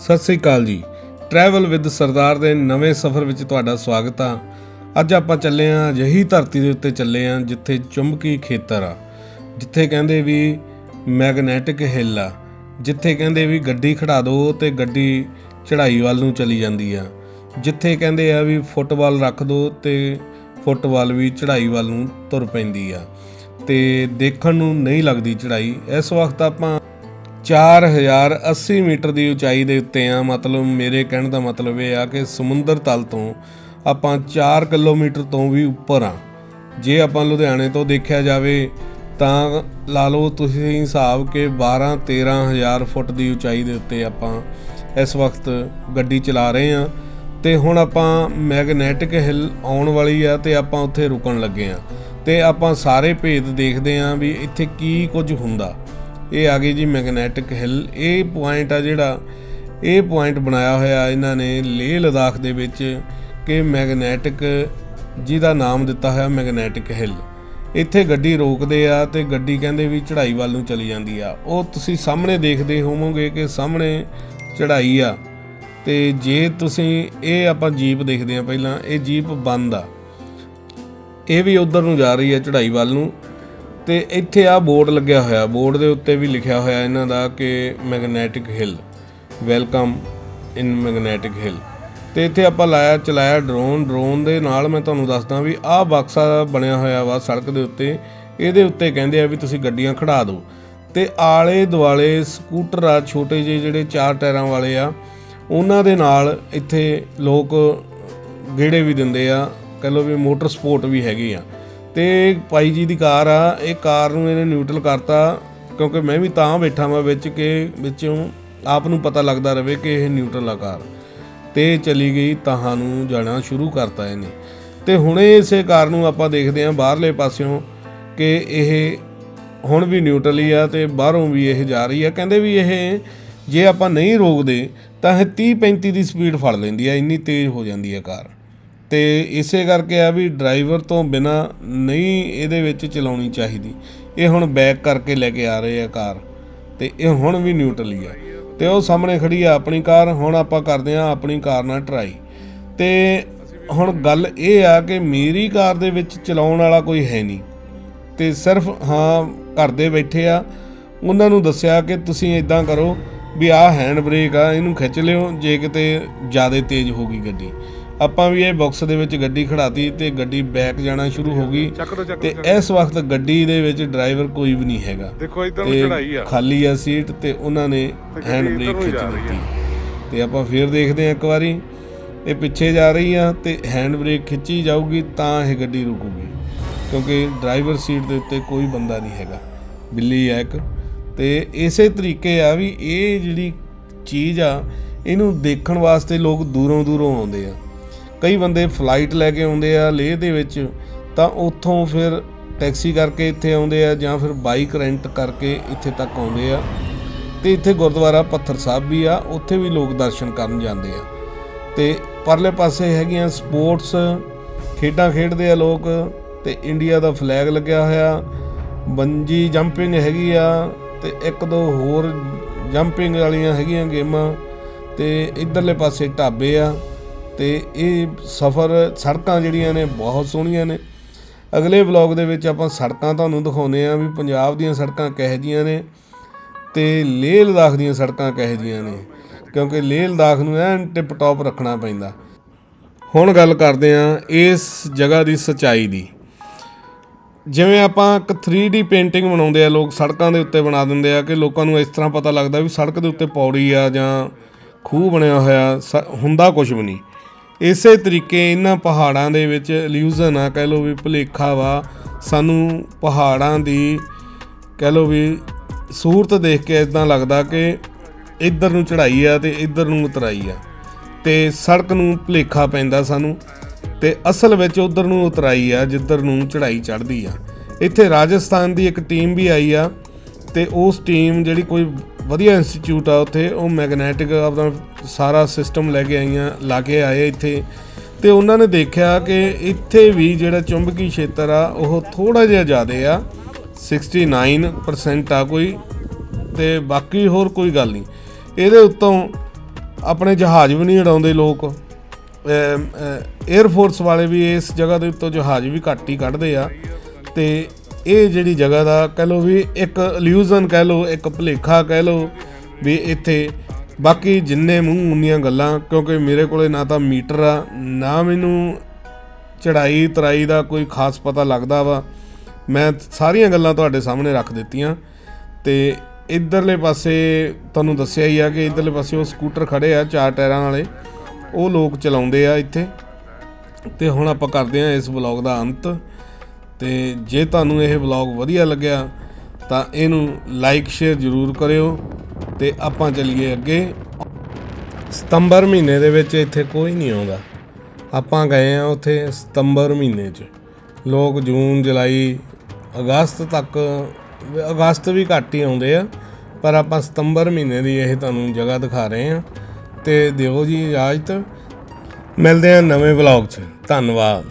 ਸਤਿ ਸ੍ਰੀ ਅਕਾਲ ਜੀ। Travel with ਸਰਦਾਰ ਦੇ ਨਵੇਂ ਸਫ਼ਰ ਵਿੱਚ ਤੁਹਾਡਾ ਸਵਾਗਤ ਆ। ਅੱਜ ਆਪਾਂ ਚੱਲੇ ਆ ਅਜਿਹੀ ਧਰਤੀ ਦੇ ਉੱਤੇ ਚੱਲੇ ਆ ਜਿੱਥੇ ਚੁੰਬਕੀ ਖੇਤਰ ਆ। ਜਿੱਥੇ ਕਹਿੰਦੇ ਵੀ ਮੈਗਨੈਟਿਕ ਹਿੱਲ ਆ। ਜਿੱਥੇ ਕਹਿੰਦੇ ਵੀ ਗੱਡੀ ਖੜਾ ਦਿਓ ਤੇ ਗੱਡੀ ਚੜ੍ਹਾਈ ਵੱਲ ਨੂੰ ਚਲੀ ਜਾਂਦੀ ਆ। ਜਿੱਥੇ ਕਹਿੰਦੇ ਆ ਵੀ ਫੁੱਟਬਾਲ ਰੱਖ ਦਿਓ ਤੇ ਫੁੱਟਬਾਲ ਵੀ ਚੜ੍ਹਾਈ ਵੱਲ ਨੂੰ ਤੁਰ ਪੈਂਦੀ ਆ। ਤੇ ਦੇਖਣ ਨੂੰ ਨਹੀਂ ਲੱਗਦੀ ਚੜ੍ਹਾਈ। ਇਸ ਵਕਤ ਆਪਾਂ 4080 ਮੀਟਰ ਦੀ ਉਚਾਈ ਦੇ ਉੱਤੇ ਆ। ਮਤਲਬ ਮੇਰੇ ਕਹਿਣ ਦਾ ਮਤਲਬ ਇਹ ਆ ਕਿ ਸਮੁੰਦਰ ਤਲ ਤੋਂ ਆਪਾਂ 4 ਕਿਲੋਮੀਟਰ ਤੋਂ ਵੀ ਉੱਪਰ ਆ। ਜੇ ਆਪਾਂ ਲੁਧਿਆਣੇ ਤੋਂ ਦੇਖਿਆ ਜਾਵੇ ਤਾਂ ਲਾ ਲਓ ਤੁਸੀਂ ਹਿਸਾਬ ਕਿ 12 13000 ਫੁੱਟ ਦੀ ਉਚਾਈ ਦੇ ਉੱਤੇ ਆਪਾਂ ਇਸ ਵਕਤ ਗੱਡੀ ਚਲਾ ਰਹੇ ਆ। ਤੇ ਹੁਣ ਆਪਾਂ ਮੈਗਨੈਟਿਕ ਹਿੱਲ ਆਉਣ ਵਾਲੀ ਆ ਤੇ ਆਪਾਂ ਉੱਥੇ ਰੁਕਣ ਲੱਗੇ ਆ। ਤੇ ਆਪਾਂ ਸਾਰੇ ਭੇਦ ਦੇਖਦੇ ਆ ਵੀ ਇੱਥੇ ਕੀ ਕੁਝ ਹੁੰਦਾ। ਇਹ ਆ ਗਈ ਜੀ ਮੈਗਨੈਟਿਕ ਹਿੱਲ। ਇਹ ਪੁਆਇੰਟ ਆ ਜਿਹੜਾ, ਇਹ ਪੁਆਇੰਟ ਬਣਾਇਆ ਹੋਇਆ ਇਹਨਾਂ ਨੇ ਲੇਹ ਲਦਾਖ ਦੇ ਵਿੱਚ ਕਿ ਮੈਗਨੈਟਿਕ, ਜਿਹਦਾ ਨਾਮ ਦਿੱਤਾ ਹੋਇਆ ਮੈਗਨੈਟਿਕ ਹਿੱਲ। ਇੱਥੇ ਗੱਡੀ ਰੋਕਦੇ ਆ ਤੇ ਗੱਡੀ ਕਹਿੰਦੇ ਵੀ ਚੜ੍ਹਾਈ ਵੱਲ ਨੂੰ ਚਲੀ ਜਾਂਦੀ ਆ। ਉਹ ਤੁਸੀਂ ਸਾਹਮਣੇ ਦੇਖਦੇ ਹੋਵੋਗੇ ਕਿ ਸਾਹਮਣੇ ਚੜ੍ਹਾਈ ਆ। ਤੇ ਜੇ ਤੁਸੀਂ, ਇਹ ਆਪਾਂ ਜੀਪ ਦੇਖਦੇ ਆ ਪਹਿਲਾਂ, ਇਹ ਜੀਪ ਬੰਦ ਆ। ਇਹ ਵੀ ਉਧਰ ਨੂੰ ਜਾ ਰਹੀ ਹੈ ਚੜ੍ਹਾਈ ਵੱਲ ਨੂੰ। ਤੇ ਇੱਥੇ ਆ ਬੋਰਡ ਲੱਗਿਆ ਹੋਇਆ। ਬੋਰਡ ਦੇ ਉੱਤੇ ਵੀ ਲਿਖਿਆ ਹੋਇਆ ਇਹਨਾਂ ਦਾ ਕਿ magnetic hill. Welcome in magnetic hill. ਤੇ ਇੱਥੇ ਆਪਾਂ ਲਾਇਆ, ਚਲਾਇਆ ਡਰੋਨ। ਡਰੋਨ ਦੇ ਨਾਲ ਮੈਂ ਤੁਹਾਨੂੰ ਦੱਸਦਾ ਵੀ ਆਹ ਬਕਸਾ ਬਣਿਆ ਹੋਇਆ ਵਾ ਸੜਕ ਦੇ ਉੱਤੇ। ਇਹਦੇ ਉੱਤੇ ਕਹਿੰਦੇ ਆ ਵੀ ਤੁਸੀਂ ਗੱਡੀਆਂ ਖੜਾ ਦਿਓ। ਤੇ ਆਲੇ ਦੁਆਲੇ ਸਕੂਟਰ ਆ, ਛੋਟੇ ਜਿਹੇ ਜਿਹੜੇ ਚਾਰ ਟਾਇਰਾਂ ਵਾਲੇ ਆ, ਉਹਨਾਂ ਦੇ ਨਾਲ ਇੱਥੇ ਲੋਕ ਗੇੜੇ ਵੀ ਦਿੰਦੇ ਆ। ਕਹ ਲਓ ਵੀ ਮੋਟਰ ਸਪੋਰਟ ਵੀ ਹੈਗੀ ਆ। ਤੇ ਪਾਈ ਜੀ ਦੀ ਕਾਰ ਆ, ਇਹ ਕਾਰ ਨੂੰ ਇਹਨੇ ਨਿਊਟਰਲ ਕਰਤਾ, ਕਿਉਂਕਿ ਮੈਂ ਵੀ ਤਾਂ ਬੈਠਾ ਵਾਂ ਵਿੱਚ ਕਿ ਵਿੱਚੋਂ ਆਪ ਨੂੰ ਪਤਾ ਲੱਗਦਾ ਰਵੇ ਕਿ ਇਹ ਨਿਊਟਰਲ ਆ ਕਾਰ। ਤੇ ਚਲੀ ਗਈ ਤਾਹਾਂ ਨੂੰ ਜਾਣਾ ਸ਼ੁਰੂ ਕਰਤਾ ਇਹਨੇ। ਤੇ ਹੁਣੇ ਇਸੇ ਕਾਰ ਨੂੰ ਆਪਾਂ ਦੇਖਦੇ ਆਂ ਬਾਹਰਲੇ ਪਾਸਿਓਂ ਕਿ ਇਹ ਹੁਣ ਵੀ ਨਿਊਟਰਲ ਹੀ ਆ ਤੇ ਬਾਹਰੋਂ ਵੀ ਇਹ ਜਾ ਰਹੀ ਆ। ਕਹਿੰਦੇ ਵੀ ਇਹ ਜੇ ਆਪਾਂ ਨਹੀਂ ਰੋਕਦੇ ਤਾਂ ਇਹ 30 35 ਦੀ ਸਪੀਡ ਫੜ ਲੈਂਦੀ ਆ, ਇੰਨੀ ਤੇਜ਼ ਹੋ ਜਾਂਦੀ ਆ ਕਾਰ। ਤੇ ਇਸੇ ਕਰਕੇ ਆ ਵੀ ਡਰਾਈਵਰ ਤੋਂ ਬਿਨਾਂ ਨਹੀਂ ਇਹਦੇ ਵਿੱਚ ਚਲਾਉਣੀ ਚਾਹੀਦੀ। ਇਹ ਹੁਣ ਬੈਕ ਕਰਕੇ ਲੈ ਕੇ ਆ ਰਹੇ ਆ ਕਾਰ ਅਤੇ ਇਹ ਹੁਣ ਵੀ ਨਿਊਟਰਲ ਹੀ ਆ। ਅਤੇ ਉਹ ਸਾਹਮਣੇ ਖੜੀ ਆ ਆਪਣੀ ਕਾਰ, ਹੁਣ ਆਪਾਂ ਕਰਦੇ ਆ ਆਪਣੀ ਕਾਰ ਨਾਲ ਟਰਾਈ ਤੇ ਹੁਣ ਗੱਲ ਇਹ ਆ ਕਿ ਮੇਰੀ ਕਾਰ ਦੇ ਵਿੱਚ ਚਲਾਉਣ ਵਾਲਾ ਕੋਈ ਹੈ ਨਹੀਂ। ਤੇ ਸਿਰਫ ਹਾਂ, ਘਰ ਦੇ ਬੈਠੇ ਆ। ਉਹਨਾਂ ਨੂੰ ਦੱਸਿਆ ਕਿ ਤੁਸੀਂ ਇਦਾਂ ਕਰੋ ਵੀ ਆਹ ਹੈਂਡ ਬ੍ਰੇਕ ਆ, ਇਹਨੂੰ ਖਿੱਚ ਲਿਓ, ਜੇ ਕਿਤੇ ਜ਼ਿਆਦਾ ਤੇਜ਼ ਹੋ ਗਈ ਗੱਡੀ। ਆਪਾਂ ਵੀ ਇਹ ਬਾਕਸ ਦੇ ਵਿੱਚ ਗੱਡੀ ਖੜਾਤੀ ਤੇ ਗੱਡੀ ਬੈਕ ਜਾਣਾ ਸ਼ੁਰੂ ਹੋ ਗਈ। ਤੇ ਇਸ ਵਕਤ ਗੱਡੀ ਦੇ ਵਿੱਚ ਡਰਾਈਵਰ ਕੋਈ ਵੀ ਨਹੀਂ ਹੈਗਾ। ਦੇਖੋ ਇਧਰ ਨੂੰ ਤੇ ਚੜਾਈ ਆ। ਖਾਲੀ ਆ ਸੀਟ ਤੇ ਉਹਨਾਂ ਨੇ ਹੈਂਡ ਬ੍ਰੇਕ ਖਿੱਚ ਦਿੱਤੀ। ਤੇ ਆਪਾਂ ਫੇਰ ਦੇਖਦੇ ਹਾਂ ਇੱਕ ਵਾਰੀ। ਇਹ ਪਿੱਛੇ ਜਾ ਰਹੀ ਆ ਤੇ ਹੈਂਡ ਬ੍ਰੇਕ ਖਿੱਚੀ ਜਾਊਗੀ ਤਾਂ ਇਹ ਗੱਡੀ ਰੁਕੂਗੀ। ਕਿਉਂਕਿ ਡਰਾਈਵਰ ਸੀਟ ਦੇ ਉੱਤੇ ਕੋਈ ਬੰਦਾ ਨਹੀਂ ਹੈਗਾ। ਬਿੱਲੀ ਆ ਇੱਕ। ਤੇ ਇਸੇ ਤਰੀਕੇ ਆ ਵੀ ਇਹ ਜਿਹੜੀ ਚੀਜ਼ ਆ ਇਹਨੂੰ ਦੇਖਣ ਵਾਸਤੇ ਲੋਕ ਦੂਰੋਂ ਦੂਰੋਂ ਆਉਂਦੇ ਆ। ਕਈ ਬੰਦੇ ਫਲਾਈਟ ਲੈ ਕੇ ਆਉਂਦੇ ਆ ਲੇਹ ਦੇ ਵਿੱਚ, ਤਾਂ ਉੱਥੋਂ ਫਿਰ ਟੈਕਸੀ ਕਰਕੇ ਇੱਥੇ ਆਉਂਦੇ ਆ ਜਾਂ ਫਿਰ ਬਾਈਕ ਰੈਂਟ ਕਰਕੇ ਇੱਥੇ ਤੱਕ ਆਉਂਦੇ ਆ। ਤੇ ਇੱਥੇ ਗੁਰਦੁਆਰਾ ਪੱਥਰ ਸਾਹਿਬ ਵੀ ਆ, ਉੱਥੇ ਵੀ ਲੋਕ ਦਰਸ਼ਨ ਕਰਨ ਜਾਂਦੇ ਆ। ਤੇ ਪਰਲੇ ਪਾਸੇ ਹੈਗੀਆਂ ਸਪੋਰਟਸ ਖੇਡਾਂ ਖੇਡਦੇ ਆ ਲੋਕ, ਤੇ ਇੰਡੀਆ ਦਾ ਫਲੈਗ ਲੱਗਿਆ ਹੋਇਆ। ਬੰਜੀ ਜੰਪਿੰਗ ਹੈਗੀ ਆ, ਤੇ ਇੱਕ ਦੋ ਹੋਰ ਜੰਪਿੰਗ ਵਾਲੀਆਂ ਹੈਗੀਆਂ ਗੇਮਾਂ, ਤੇ ਇਧਰਲੇ ਪਾਸੇ ਢਾਬੇ ਆ। ਤੇ ਇਹ ਸਫ਼ਰ ਸੜਕਾਂ ਜਿਹੜੀਆਂ ਨੇ ਬਹੁਤ ਸੋਹਣੀਆਂ ਨੇ। ਅਗਲੇ ਵਲੌਗ ਦੇ ਵਿੱਚ ਆਪਾਂ ਸੜਕਾਂ ਤੁਹਾਨੂੰ ਦਿਖਾਉਨੇ ਆ ਵੀ ਪੰਜਾਬ ਦੀਆਂ ਸੜਕਾਂ ਕਿਹੋ ਜੀਆਂ ਨੇ ਤੇ ਲੇਹ ਲਦਾਖ ਦੀਆਂ ਸੜਕਾਂ ਕਿਹੋ ਜੀਆਂ ਨੇ, ਕਿਉਂਕਿ ਲੇਹ ਲਦਾਖ ਨੂੰ ਐਨ ਟਿਪ ਟੌਪ ਰੱਖਣਾ ਪੈਂਦਾ। ਹੁਣ ਗੱਲ ਕਰਦੇ ਆ ਇਸ ਜਗ੍ਹਾ ਦੀ ਸਚਾਈ ਦੀ। ਜਿਵੇਂ ਆਪਾਂ ਇੱਕ 3D ਪੇਂਟਿੰਗ ਬਣਾਉਂਦੇ ਆ, ਲੋਕ ਸੜਕਾਂ ਦੇ ਉੱਤੇ ਬਣਾ ਦਿੰਦੇ ਆ ਕਿ ਲੋਕਾਂ ਨੂੰ ਇਸ ਤਰ੍ਹਾਂ ਪਤਾ ਲੱਗਦਾ ਵੀ ਸੜਕ ਦੇ ਉੱਤੇ ਪੌੜੀ ਆ ਜਾਂ ਖੂਹ ਬਣਿਆ ਹੋਇਆ, ਸ- ਹੁੰਦਾ ਕੁਝ ਵੀ ਨਹੀਂ। ਇਸੇ ਤਰੀਕੇ ਇਹਨਾਂ ਪਹਾੜਾਂ ਦੇ ਵਿੱਚ ਇਲੂਜ਼ਨ ਆ, ਕਹਿ ਲਓ ਵੀ ਭੁਲੇਖਾ ਵਾ, ਸਾਨੂੰ ਪਹਾੜਾਂ ਦੀ, ਕਹਿ ਲਓ ਵੀ ਸੂਰਤ ਦੇਖ ਕੇ ਇਦਾਂ ਲੱਗਦਾ ਕਿ ਇੱਧਰ ਨੂੰ ਚੜ੍ਹਾਈ ਆ ਤੇ ਇੱਧਰ ਨੂੰ ਉਤਰਾਈ ਆ। ਤੇ ਸੜਕ ਨੂੰ ਭੁਲੇਖਾ ਪੈਂਦਾ ਸਾਨੂੰ ਤੇ ਅਸਲ ਵਿੱਚ ਉਧਰ ਨੂੰ ਉਤਰਾਈ ਆ, ਜਿੱਧਰ ਨੂੰ ਚੜ੍ਹਾਈ ਚੜ੍ਹਦੀ ਆ। ਇੱਥੇ ਰਾਜਸਥਾਨ ਦੀ ਇੱਕ ਟੀਮ ਵੀ ਆਈ ਆ ਤੇ ਉਸ ਟੀਮ ਜਿਹੜੀ ਕੋਈ ਵਧੀਆ ਇੰਸਟੀਚਿਊਟ ਆ ਉੱਥੇ। ਉਹ ਮੈਗਨੈਟਿਕ ਆਪਣਾ ਸਾਰਾ ਸਿਸਟਮ ਲੈ ਕੇ ਆਈਆਂ, ਲਾ ਕੇ ਆਏ ਇੱਥੇ। ਤੇ ਉਹਨਾਂ ਨੇ ਦੇਖਿਆ ਕਿ ਇੱਥੇ ਵੀ ਜਿਹੜਾ ਚੁੰਬਕੀ ਖੇਤਰ ਆ, ਉਹ ਥੋੜਾ ਜਿਹਾ ਜ਼ਿਆਦਾ ਆ। 69% ਆ ਕੋਈ। ਤੇ ਬਾਕੀ ਹੋਰ ਕੋਈ ਗੱਲ ਨਹੀਂ। ਇਹਦੇ ਉੱਤੋਂ ਆਪਣੇ ਜਹਾਜ਼ ਵੀ ਨਹੀਂ ਉਡਾਉਂਦੇ ਲੋਕ। 에ਅਰ ਫੋਰਸ ਵਾਲੇ ਵੀ ਇਸ ਜਗ੍ਹਾ ਦੇ ਉੱਤੋਂ ਜਹਾਜ਼ ਵੀ ਘੱਟ ਹੀ ਕੱਢਦੇ ਆ। ਤੇ ਇਹ ਜਿਹੜੀ ਜਗ੍ਹਾ ਦਾ ਕਹਿ ਲਓ ਵੀ ਇੱਕ ਇਲੂਜ਼ਨ ਕਹਿ ਲਓ, ਇੱਕ ਭੁਲੇਖਾ ਕਹਿ ਲਓ ਵੀ ਇੱਥੇ ਬਾਕੀ ਜਿੰਨੇ ਮੂੰਹ ਉਨੀਆਂ ਗੱਲਾਂ, ਕਿਉਂਕਿ ਮੇਰੇ ਕੋਲੇ ਨਾ ਤਾਂ ਮੀਟਰ ਆ, ਨਾ ਮੈਨੂੰ ਚੜਾਈ ਤਰਾਈ ਦਾ ਕੋਈ ਖਾਸ ਪਤਾ ਲੱਗਦਾ ਵਾ। ਮੈਂ ਸਾਰੀਆਂ ਗੱਲਾਂ ਤੁਹਾਡੇ ਸਾਹਮਣੇ ਰੱਖ ਦਿੱਤੀਆਂ। ਤੇ ਇਧਰਲੇ ਪਾਸੇ ਤੁਹਾਨੂੰ ਦੱਸਿਆ ਹੀ ਆ ਕਿ ਇਧਰਲੇ ਪਾਸੇ ਉਹ ਸਕੂਟਰ ਖੜੇ ਆ, ਚਾਰ ਟਾਇਰਾਂ ਵਾਲੇ। ਉਹ ਲੋਕ ਚਲਾਉਂਦੇ ਆ ਇੱਥੇ। ਤੇ ਹੁਣ ਆਪਾਂ ਕਰਦੇ ਆ ਇਸ ਵਲੌਗ ਦਾ ਅੰਤ। ਤੇ ਜੇ ਤੁਹਾਨੂੰ ਇਹ ਵਲੌਗ ਵਧੀਆ ਲੱਗਿਆ, ਤਾਂ ਇਹਨੂੰ ਲਾਈਕ ਸ਼ੇਅਰ ਜ਼ਰੂਰ ਕਰਿਓ ਤੇ ਆਪਾਂ ਚੱਲੀਏ ਅੱਗੇ। ਸਤੰਬਰ ਮਹੀਨੇ ਦੇ ਵਿੱਚ ਇੱਥੇ ਕੋਈ ਨਹੀਂ ਆਉਂਦਾ। ਆਪਾਂ ਗਏ ਆ ਉੱਥੇ ਸਤੰਬਰ ਮਹੀਨੇ 'ਚ। ਲੋਕ ਜੂਨ, ਜੁਲਾਈ, ਅਗਸਤ ਤੱਕ, ਅਗਸਤ ਵੀ ਘੱਟ ਹੀ ਆਉਂਦੇ ਆ, ਪਰ ਆਪਾਂ ਸਤੰਬਰ ਮਹੀਨੇ ਦੀ ਇਹ ਤੁਹਾਨੂੰ ਜਗ੍ਹਾ ਦਿਖਾ ਰਹੇ ਆ ਤੇ ਦਿਓ ਜੀ ਇਜਾਜ਼ਤ। ਮਿਲਦੇ ਆ ਨਵੇਂ ਵਲੌਗ 'ਚ। ਧੰਨਵਾਦ।